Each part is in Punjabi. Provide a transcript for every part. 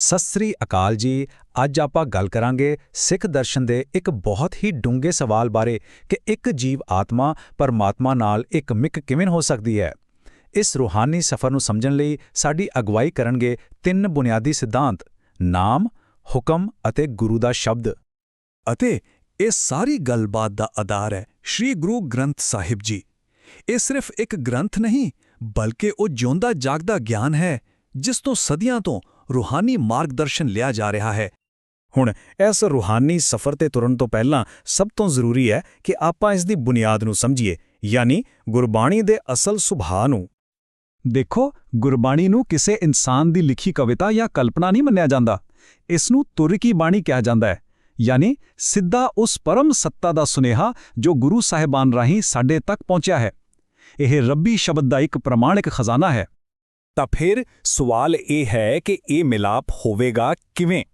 ਸਤਿ ਸ੍ਰੀ ਅਕਾਲ ਜੀ। ਅੱਜ ਆਪਾਂ ਗੱਲ ਕਰਾਂਗੇ ਸਿੱਖ ਦਰਸ਼ਨ ਦੇ ਇੱਕ ਬਹੁਤ ਹੀ ਡੂੰਘੇ ਸਵਾਲ ਬਾਰੇ ਕਿ ਇੱਕ ਜੀਵ ਆਤਮਾ ਪਰਮਾਤਮਾ ਨਾਲ ਇੱਕ ਮਿਕ ਕਿਵੇਂ ਹੋ ਸਕਦੀ ਹੈ। ਇਸ ਰੂਹਾਨੀ ਸਫ਼ਰ ਨੂੰ ਸਮਝਣ ਲਈ ਸਾਡੀ ਅਗਵਾਈ ਕਰਨਗੇ ਤਿੰਨ ਬੁਨਿਆਦੀ ਸਿਧਾਂਤ, ਨਾਮ, ਹੁਕਮ ਅਤੇ ਗੁਰੂ ਦਾ ਸ਼ਬਦ। ਅਤੇ ਇਹ ਸਾਰੀ ਗੱਲਬਾਤ ਦਾ ਆਧਾਰ ਹੈ ਸ਼੍ਰੀ ਗੁਰੂ ਗ੍ਰੰਥ ਸਾਹਿਬ ਜੀ। ਇਹ ਸਿਰਫ ਇੱਕ ਗ੍ਰੰਥ ਨਹੀਂ, ਬਲਕਿ ਉਹ ਜਿਉਂਦਾ ਜਾਗਦਾ ਗਿਆਨ ਹੈ, ਜਿਸ ਤੋਂ ਸਦੀਆਂ ਤੋਂ ਰੂਹਾਨੀ ਮਾਰਗਦਰਸ਼ਨ ਲਿਆ ਜਾ ਰਿਹਾ ਹੈ। ਹੁਣ ਇਸ ਰੂਹਾਨੀ ਸਫ਼ਰ ਤੇ ਤੁਰਨ ਤੋਂ ਪਹਿਲਾਂ ਸਭ ਤੋਂ ਜ਼ਰੂਰੀ ਹੈ ਕਿ ਆਪਾਂ ਇਸ ਦੀ ਬੁਨਿਆਦ ਨੂੰ ਸਮਝੀਏ, ਯਾਨੀ ਗੁਰਬਾਣੀ ਦੇ ਅਸਲ ਸੁਭਾਅ ਨੂੰ। ਦੇਖੋ, ਗੁਰਬਾਣੀ ਨੂੰ ਕਿਸੇ ਇਨਸਾਨ ਦੀ ਲਿਖੀ ਕਵਿਤਾ ਜਾਂ ਕਲਪਨਾ ਨਹੀਂ ਮੰਨਿਆ ਜਾਂਦਾ। ਇਸ ਨੂੰ ਤੁਰਕੀ ਬਾਣੀ ਕਿਹਾ ਜਾਂਦਾ ਹੈ, ਯਾਨੀ ਸਿੱਧਾ ਉਸ ਪਰਮ ਸੱਤਾ ਦਾ ਸੁਨੇਹਾ ਜੋ ਗੁਰੂ ਸਾਹਿਬਾਨ ਰਾਹੀਂ ਸਾਡੇ ਤੱਕ ਪਹੁੰਚਿਆ ਹੈ। ਇਹ ਰੱਬੀ ਸ਼ਬਦ ਦਾ ਇੱਕ ਪ੍ਰਮਾਣਿਕ ਖਜ਼ਾਨਾ ਹੈ। ਤਾਂ ਫਿਰ ਸਵਾਲ ਇਹ ਹੈ ਕਿ ਇਹ ਮਿਲਾਪ ਹੋਵੇਗਾ ਕਿਵੇਂ?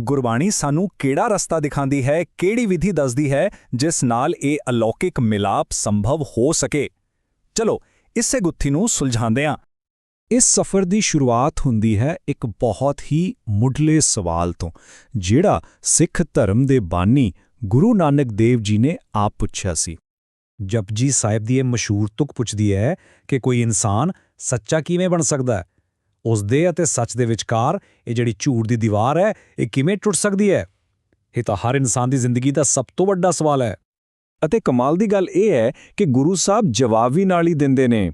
ਗੁਰਬਾਣੀ ਸਾਨੂੰ ਕਿਹੜਾ ਰਸਤਾ ਦਿਖਾਉਂਦੀ ਹੈ, ਕਿਹੜੀ ਵਿਧੀ ਦੱਸਦੀ ਹੈ ਜਿਸ ਨਾਲ ਇਹ ਅਲੌਕਿਕ ਮਿਲਾਪ ਸੰਭਵ ਹੋ ਸਕੇ? ਚਲੋ, ਇਸੇ ਗੁੱਥੀ ਨੂੰ ਸੁਲਝਾਉਂਦੇ ਹਾਂ। ਇਸ ਸਫ਼ਰ ਦੀ ਸ਼ੁਰੂਆਤ ਹੁੰਦੀ ਹੈ ਇੱਕ ਬਹੁਤ ਹੀ ਮੁੱਢਲੇ ਸਵਾਲ ਤੋਂ, ਜਿਹੜਾ ਸਿੱਖ ਧਰਮ ਦੇ ਬਾਨੀ ਗੁਰੂ ਨਾਨਕ ਦੇਵ ਜੀ ਨੇ ਆਪ ਪੁੱਛਿਆ ਸੀ। ਜਪਜੀ ਸਾਹਿਬ ਦੀ ਇਹ ਮਸ਼ਹੂਰ ਤੁਕ ਪੁੱਛਦੀ ਹੈ ਕਿ ਕੋਈ ਇਨਸਾਨ ਸੱਚਾ ਕਿਵੇਂ ਬਣ ਸਕਦਾ ਹੈ? ਉਸ ਦੇ ਅਤੇ ਸੱਚ ਦੇ ਵਿਚਕਾਰ ਇਹ ਜਿਹੜੀ ਝੂਠ ਦੀ ਦੀਵਾਰ ਹੈ, ਇਹ ਕਿਵੇਂ ਟੁੱਟ ਸਕਦੀ ਹੈ? ਇਹ ਤਾਂ ਹਰ ਇਨਸਾਨ ਦੀ ਜ਼ਿੰਦਗੀ ਦਾ ਸਭ ਤੋਂ ਵੱਡਾ ਸਵਾਲ ਹੈ। ਅਤੇ ਕਮਾਲ ਦੀ ਗੱਲ ਇਹ ਹੈ ਕਿ ਗੁਰੂ ਸਾਹਿਬ ਜਵਾਬ ਵੀ ਨਾਲ ਹੀ ਦਿੰਦੇ ਨੇ,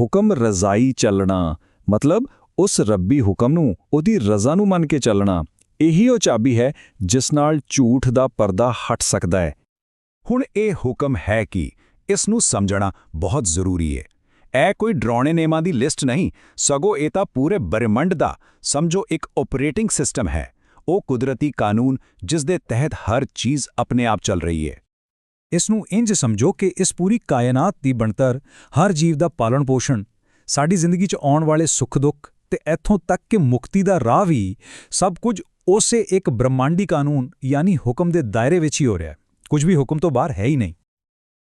ਹੁਕਮ ਰਜ਼ਾਈ ਚੱਲਣਾ, ਮਤਲਬ ਉਸ ਰੱਬੀ ਹੁਕਮ ਨੂੰ, ਉਹਦੀ ਰਜ਼ਾ ਨੂੰ ਮੰਨ ਕੇ ਚੱਲਣਾ। ਇਹੀ ਉਹ ਚਾਬੀ ਹੈ ਜਿਸ ਨਾਲ ਝੂਠ ਦਾ ਪਰਦਾ ਹਟ ਸਕਦਾ ਹੈ। ਹੁਣ ਇਹ ਹੁਕਮ ਹੈ ਕਿ ਇਸ ਨੂੰ ਸਮਝਣਾ ਬਹੁਤ ਜ਼ਰੂਰੀ ਹੈ ਇਹ ਕੋਈ ਡਰਾਉਣੇ ਨੇਮਾਂ ਦੀ ਲਿਸਟ ਨਹੀਂ, ਸਗੋਂ ਇਹ ਤਾਂ ਪੂਰੇ ਬ੍ਰਹਿਮੰਡ ਦਾ, ਸਮਝੋ ਇੱਕ ਆਪਰੇਟਿੰਗ ਸਿਸਟਮ ਹੈ। ਉਹ ਕੁਦਰਤੀ ਕਾਨੂੰਨ ਜਿਸ ਦੇ ਤਹਿਤ ਹਰ ਚੀਜ਼ ਆਪਣੇ ਆਪ ਚੱਲ ਰਹੀ ਹੈ ਇਸ ਨੂੰ ਇੰਜ ਸਮਝੋ ਕਿ ਇਸ ਪੂਰੀ ਕਾਇਨਾਤ ਦੀ ਬਣਤਰ, ਹਰ ਜੀਵ ਦਾ ਪਾਲਣ ਪੋਸ਼ਣ, ਸਾਡੀ ਜ਼ਿੰਦਗੀ 'ਚ ਆਉਣ ਵਾਲੇ ਸੁੱਖ ਦੁੱਖ ਤੇ ਇੱਥੋਂ ਤੱਕ ਕਿ ਮੁਕਤੀ ਦਾ ਰਾਹ ਵੀ ਸਭ ਕੁਝ ਉਸੇ ਇੱਕ ਬ੍ਰਹਮਾਂਡੀ ਕਾਨੂੰਨ, ਯਾਨੀ ਹੁਕਮ ਦੇ ਦਾਇਰੇ ਵਿੱਚ ਹੀ ਹੋ ਰਿਹਾ। ਹੈ ਕੁਝ ਵੀ ਹੁਕਮ ਤੋਂ ਬਾਹਰ ਹੈ ਹੀ ਨਹੀਂ।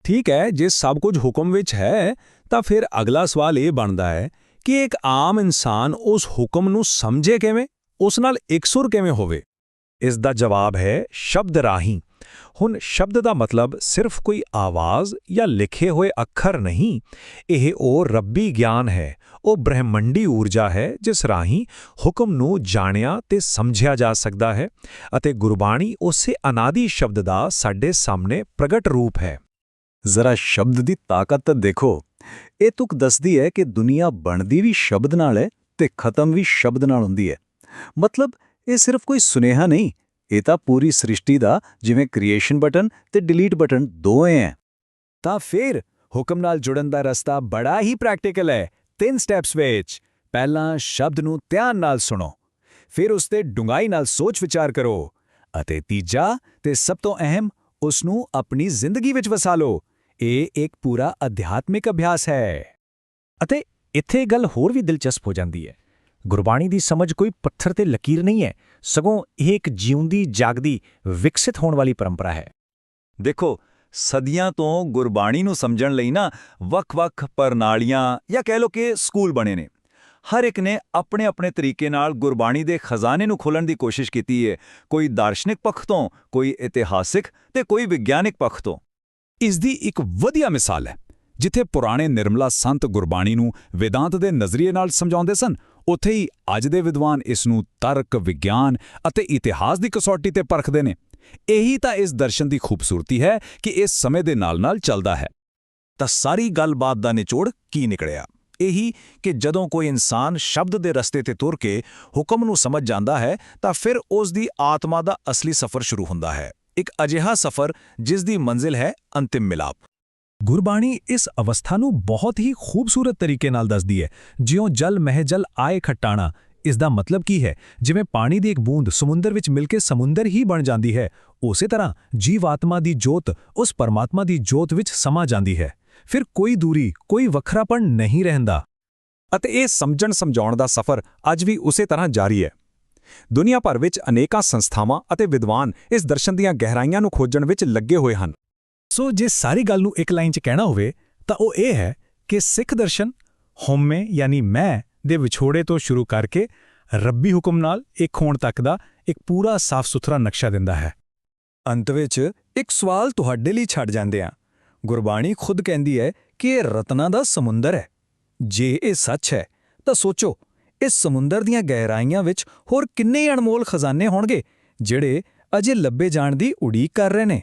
ਠੀਕ ਹੈ, ਜੇ ਸਭ ਕੁਝ ਹੁਕਮ ਵਿੱਚ ਹੈ, ਤਾਂ ਫਿਰ ਅਗਲਾ ਸਵਾਲ ਇਹ ਬਣਦਾ ਹੈ ਕਿ ਇੱਕ ਆਮ ਇਨਸਾਨ ਉਸ ਹੁਕਮ ਨੂੰ ਸਮਝੇ ਕਿਵੇਂ? ਉਸ ਨਾਲ ਇਕਸੁਰ ਕਿਵੇਂ ਹੋਵੇ? ਇਸ ਦਾ ਜਵਾਬ ਹੈ ਸ਼ਬਦ ਰਾਹੀਂ। ਹੁਣ ਸ਼ਬਦ ਦਾ ਮਤਲਬ ਸਿਰਫ ਕੋਈ ਆਵਾਜ਼ ਜਾਂ ਲਿਖੇ ਹੋਏ ਅੱਖਰ ਨਹੀਂ, ਇਹ ਉਹ ਰੱਬੀ ਗਿਆਨ ਹੈ, ਉਹ ਬ੍ਰਹਿਮੰਡੀ ਊਰਜਾ ਹੈ ਜਿਸ ਰਾਹੀਂ ਹੁਕਮ ਨੂੰ ਜਾਣਿਆ ਤੇ ਸਮਝਿਆ ਜਾ ਸਕਦਾ ਹੈ ਅਤੇ ਗੁਰਬਾਣੀ ਉਸੇ ਅਨਾਦੀ ਸ਼ਬਦ ਦਾ ਸਾਡੇ ਸਾਹਮਣੇ ਪ੍ਰਗਟ ਰੂਪ ਹੈ। ਜ਼ਰਾ ਸ਼ਬਦ ਦੀ ਤਾਕਤ ਦੇਖੋ, ਇਹ ਤੁਕ ਦੱਸਦੀ ਹੈ ਕਿ ਦੁਨੀਆ ਬਣਦੀ ਵੀ ਸ਼ਬਦ ਨਾਲ ਹੈ ਤੇ ਖਤਮ ਵੀ ਸ਼ਬਦ ਨਾਲ ਹੁੰਦੀ ਹੈ। ਮਤਲਬ ਇਹ ਸਿਰਫ ਕੋਈ ਸੁਨੇਹਾ ਨਹੀਂ, ਇਹ ਤਾਂ ਪੂਰੀ ਸ੍ਰਿਸ਼ਟੀ ਦਾ ਜਿਵੇਂ ਕ੍ਰੀਏਸ਼ਨ ਬਟਨ ਤੇ ਡਿਲੀਟ ਬਟਨ ਦੋਵੇਂ ਹੈ ਤਾਂ ਫਿਰ ਹੁਕਮ ਨਾਲ ਜੁੜਨ ਦਾ ਰਸਤਾ ਬੜਾ ਹੀ ਪ੍ਰੈਕਟੀਕਲ ਹੈ, ਤਿੰਨ ਸਟੈਪਸ ਵਿੱਚ। ਪਹਿਲਾਂ ਸ਼ਬਦ ਨੂੰ ਧਿਆਨ ਨਾਲ ਸੁਣੋ, ਫਿਰ ਉਸ ਤੇ ਡੂੰਘਾਈ ਨਾਲ ਸੋਚ ਵਿਚਾਰ ਕਰੋ, ਅਤੇ ਤੀਜਾ ਤੇ ਸਭ ਤੋਂ ਅਹਿਮ, ਉਸ ਨੂੰ ਆਪਣੀ ਜ਼ਿੰਦਗੀ ਵਿੱਚ ਵਸਾ ਲਓ। ਇਹ ਇੱਕ ਪੂਰਾ ਅਧਿਆਤਮਿਕ ਅਭਿਆਸ ਹੈ। ਅਤੇ ਇੱਥੇ ਗੱਲ ਹੋਰ ਵੀ ਦਿਲਚਸਪ ਹੋ ਜਾਂਦੀ ਹੈ। ਗੁਰਬਾਣੀ ਦੀ ਸਮਝ ਕੋਈ ਪੱਥਰ ਤੇ ਲਕੀਰ ਨਹੀਂ ਹੈ, ਸਗੋਂ ਇਹ ਇੱਕ ਜਿਉਂਦੀ, ਜਾਗਦੀ, ਵਿਕਸਿਤ ਹੋਣ ਵਾਲੀ ਪਰੰਪਰਾ ਹੈ। ਦੇਖੋ, ਸਦੀਆਂ ਤੋਂ ਗੁਰਬਾਣੀ ਨੂੰ ਸਮਝਣ ਲਈ ਨਾ ਵੱਖ-ਵੱਖ ਪ੍ਰਣਾਲੀਆਂ ਜਾਂ ਕਹਿ ਲਓ ਕਿ ਸਕੂਲ ਬਣੇ ਨੇ। ਹਰ ਇੱਕ ਨੇ ਆਪਣੇ-ਆਪਣੇ ਤਰੀਕੇ ਨਾਲ ਗੁਰਬਾਣੀ ਦੇ ਖਜ਼ਾਨੇ ਨੂੰ ਖੋਲਣ ਦੀ ਕੋਸ਼ਿਸ਼ ਕੀਤੀ ਹੈ ਕੋਈ ਦਾਰਸ਼ਨਿਕ ਪੱਖ ਤੋਂ, ਕੋਈ ਇਤਿਹਾਸਿਕ ਤੇ ਕੋਈ ਵਿਗਿਆਨਿਕ ਪੱਖ ਤੋਂ। ਇਸ ਦੀ ਇੱਕ ਵਧੀਆ ਮਿਸਾਲ ਹੈ, ਜਿੱਥੇ ਪੁਰਾਣੇ ਨਿਰਮਲਾ ਸੰਤ ਗੁਰਬਾਣੀ ਨੂੰ ਵੇਦਾਂਤ ਦੇ ਨਜ਼ਰੀਏ ਨਾਲ ਸਮਝਾਉਂਦੇ ਸਨ ਉੱਥੇ ਹੀ ਅੱਜ ਦੇ ਵਿਦਵਾਨ ਇਸ ਨੂੰ ਤਰਕ, ਵਿਗਿਆਨ ਅਤੇ ਇਤਿਹਾਸ ਦੀ ਕਸੌਟੀ ਤੇ ਪਰਖਦੇ ਨੇ। ਇਹੀ ਤਾਂ ਇਸ ਦਰਸ਼ਨ ਦੀ ਖੂਬਸੂਰਤੀ ਹੈ ਕਿ ਇਹ ਸਮੇਂ ਦੇ ਨਾਲ-ਨਾਲ ਚੱਲਦਾ ਹੈ। ਤਾਂ ਸਾਰੀ ਗੱਲਬਾਤ ਦਾ ਨਿਚੋੜ ਕੀ ਨਿਕਲਿਆ? ਇਹੀ ਕਿ ਜਦੋਂ ਕੋਈ ਇਨਸਾਨ ਸ਼ਬਦ ਦੇ ਰਸਤੇ ਤੇ ਤੁਰ ਕੇ ਹੁਕਮ ਨੂੰ ਸਮਝ ਜਾਂਦਾ ਹੈ, ਤਾਂ ਫਿਰ ਉਸ ਦੀ ਆਤਮਾ ਦਾ ਅਸਲੀ ਸਫ਼ਰ ਸ਼ੁਰੂ ਹੁੰਦਾ ਹੈ। ਇੱਕ ਅਜਿਹਾ ਸਫ਼ਰ ਜਿਸ ਦੀ ਮੰਜ਼ਿਲ ਹੈ ਅੰਤਿਮ ਮਿਲਾਪ। ਗੁਰਬਾਣੀ ਇਸ ਅਵਸਥਾ ਨੂੰ ਬਹੁਤ ਹੀ ਖੂਬਸੂਰਤ ਤਰੀਕੇ ਨਾਲ ਦੱਸਦੀ ਹੈ। ਜਿਉਂ ਜਲ ਮਹਿ ਜਲ ਆਏ ਖਟਾਣਾ, ਇਸ ਦਾ ਮਤਲਬ ਕੀ ਹੈ? ਜਿਵੇਂ ਪਾਣੀ ਦੀ ਇੱਕ ਬੂੰਦ ਸਮੁੰਦਰ ਵਿੱਚ ਮਿਲ ਕੇ ਸਮੁੰਦਰ ਹੀ ਬਣ ਜਾਂਦੀ ਹੈ, ਉਸੇ ਤਰ੍ਹਾਂ ਜੀਵਾਤਮਾ ਦੀ ਜੋਤ ਉਸ ਪਰਮਾਤਮਾ ਦੀ ਜੋਤ ਵਿੱਚ ਸਮਾ ਜਾਂਦੀ ਹੈ। ਫਿਰ ਕੋਈ ਦੂਰੀ, ਕੋਈ ਵੱਖਰਾਪਣ ਨਹੀਂ ਰਹਿੰਦਾ। ਅਤੇ ਇਹ ਸਮਝਣ ਸਮਝਾਉਣ ਦਾ ਸਫ਼ਰ ਅੱਜ ਵੀ ਉਸੇ ਤਰ੍ਹਾਂ ਜਾਰੀ ਹੈ। ਦੁਨੀਆ ਭਰ ਵਿੱਚ ਅਨੇਕਾਂ ਸੰਸਥਾਵਾਂ ਅਤੇ ਵਿਦਵਾਨ ਇਸ ਦਰਸ਼ਨ ਦੀਆਂ ਗਹਿਰਾਈਆਂ ਨੂੰ ਖੋਜਣ ਵਿੱਚ ਲੱਗੇ ਹੋਏ ਹਨ। ਸੋ ਜੇ ਸਾਰੀ ਗੱਲ ਨੂੰ ਇੱਕ ਲਾਈਨ 'ਚ ਕਹਿਣਾ ਹੋਵੇ, ਤਾਂ ਉਹ ਇਹ ਹੈ ਕਿ ਸਿੱਖ ਦਰਸ਼ਨ ਹਉਮੈ ਯਾਨੀ ਮੈਂ ਦੇ ਵਿਛੋੜੇ ਤੋਂ ਸ਼ੁਰੂ ਕਰਕੇ ਰੱਬੀ ਹੁਕਮ ਨਾਲ ਇੱਕ ਹੋਣ ਤੱਕ ਦਾ ਇੱਕ ਪੂਰਾ ਸਾਫ਼ ਸੁਥਰਾ ਨਕਸ਼ਾ ਦਿੰਦਾ ਹੈ। ਅੰਤ ਵਿੱਚ ਇੱਕ ਸਵਾਲ ਤੁਹਾਡੇ ਲਈ ਛੱਡ ਜਾਂਦੇ ਆ ਗੁਰਬਾਣੀ ਖੁਦ ਕਹਿੰਦੀ ਹੈ ਕਿ ਇਹ ਰਤਨਾਂ ਦਾ ਸਮੁੰਦਰ ਹੈ। ਜੇ ਇਹ ਸੱਚ ਹੈ, ਤਾਂ ਸੋਚੋ, ਇਸ ਸਮੁੰਦਰ ਦੀਆਂ ਗਹਿਰਾਈਆਂ ਵਿੱਚ ਹੋਰ ਕਿੰਨੇ ਅਣਮੋਲ ਖਜ਼ਾਨੇ ਹੋਣਗੇ, ਜਿਹੜੇ ਅਜੇ ਲੱਭੇ ਜਾਣ ਦੀ ਉਡੀਕ ਕਰ ਰਹੇ ਨੇ?